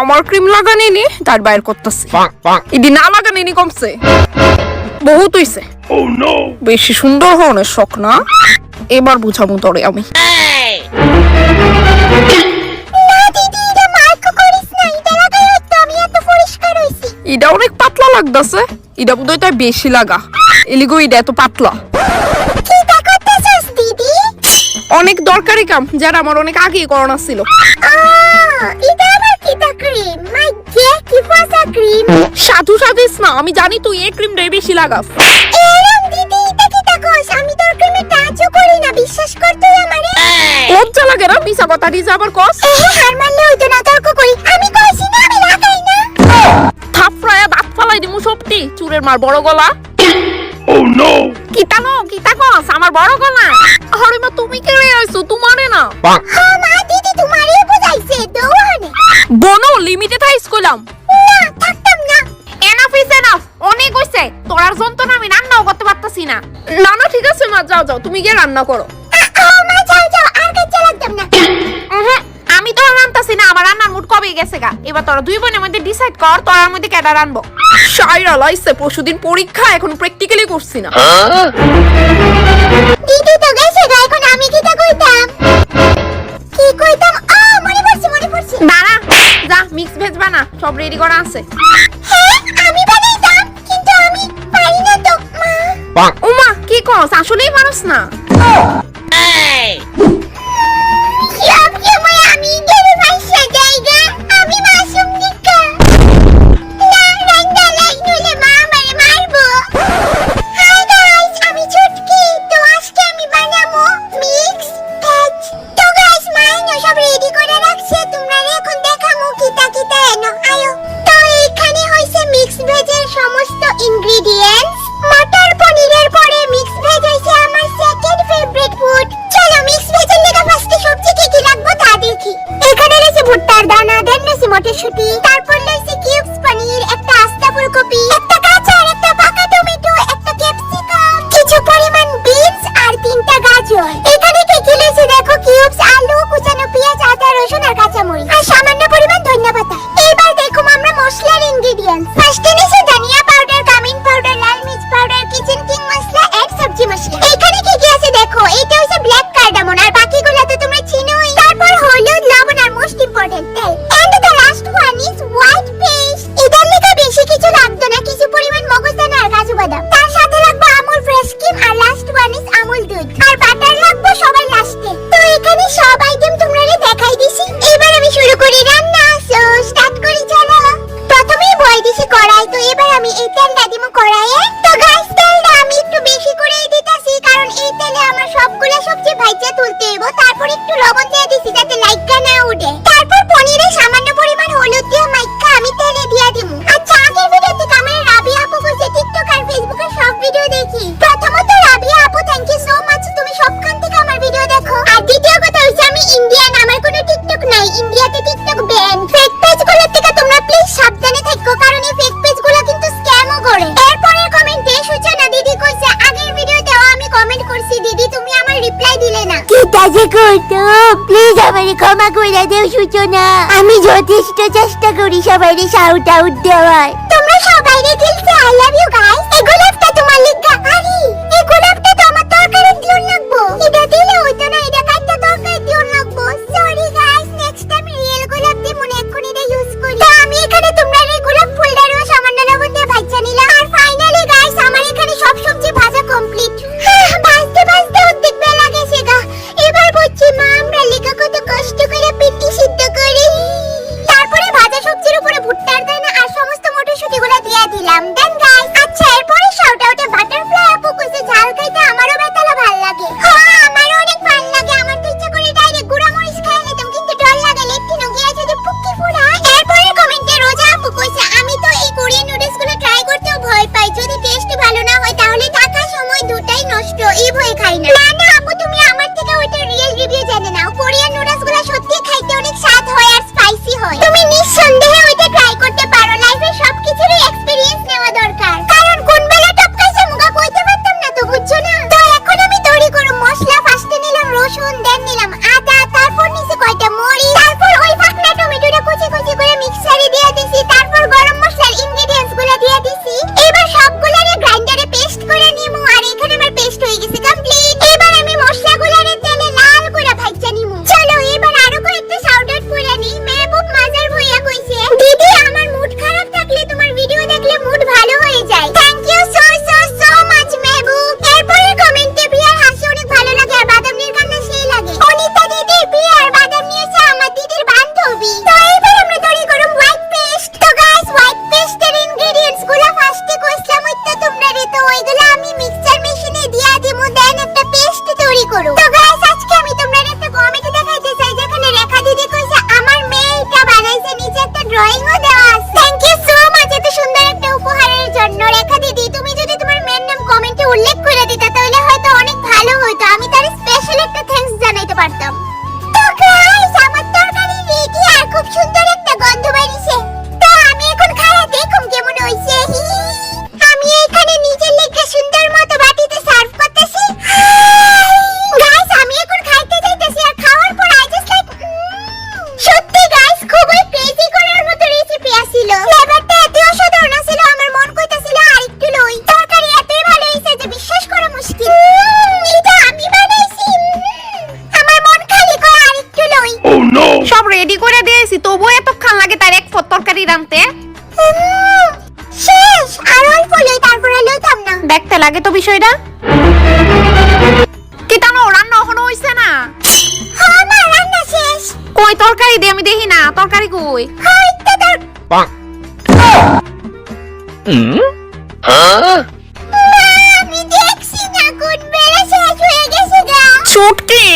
আমার ক্রিম লাগানি নি তার বাইর করতেছি। ইডি না লাগানি নি কমছে। বহুত হইছে। বেশি সুন্দর হওয়ার শখ না। এবার বুঝাবো তোরে আমি। ইটা অনেক পাতলা লাগতাছে। ইটা বোধহয় তাই বেশি লাগা। এলিগো ইটা এত পাতলা। অনেক দরকারি কাম যারা আমার অনেক আগেই করোনা ছিল। সাধু সাধিস না আমি জানি তুই এই ক্রিমটাই বেশি লাগাস। বিশ্বাস কর তুই আমারে। লজ্জা লাগে না কথা দিছে আবার কস? হার হইতো না তর্ক করি। আমি কইছি না আমি লাগাই না। থাপড়ায়া দাঁত ফালাই দিমু সবটি চুরের মার বড় গলা। কিতা নো কিতা কস আমার বড় গলা। আরে মা তুমি কে রে আইছো? তোমারে না। হ্যাঁ মা দিদি তোমারই বুঝাইছে দৌড়ানে। বনো লিমিটে থাইস কইলাম না থাকতাম তোরার যন্ত্রণা আমি রান্নাও করতে পারতাছি না। না না ঠিক আছে মা যাও যাও তুমি গিয়ে রান্না করো। মা যাও যাও আর কাছে লাগতাম না উহুম, আমি তো আর রান্তাছি না আমার রান্নার মুড কবে গেছে গা? এবার তোরা দুই বোনের মধ্যে ডিসাইড কর তোরার মধ্যে কেডা রানবো। সাইরা লাইছে পরশুদিন পরীক্ষা এখন প্র্যাকটিক্যালি করছি না। দিদি তো গেছে গা এখন আমি কি তা কইতাম? কি কইতাম? আ মনে পড়ছে মনে পড়ছে। দাঁড়া যা মিক্স ভেজ বানা সব রেডি করা আছে। উমা কি কস? আসলেই মানুষ না। ইজ আমুল দুধ আর বাটার লাগবে সবার লাস্টে। তো এখানে সব আইটেম তোমরা দেখাই দিছি। এবার আমি শুরু করি রান্না কাজে করতো প্লিজ আমার ক্ষমা করে দেও, সূচনা। আমি যথেষ্ট চেষ্টা করি সবাই শাউট আউট দেওয়ার। তোমরা সবাই রে আই লাভ ইউ গাইস এই তোমার আরে তো আমার লাগবো। এটা দিলে করে দিয়েছি তবুও এতক্ষণ লাগে তার এক পদ তরকারি উম, শেষ আর অল্প লই তারপরে লইতাম না। দেখতে লাগে তো বিষয়টা। কি তানো রান্না এখনও হইছে না? হ্যাঁ মা রান্না শেষ। কই তরকারি দিয়ে আমি দেখি না তরকারি কই? হ্যাঁ তো তোর মা আমি দেখছি না কোন বেলা শেষ হয়ে গেছে গা। চুটকি?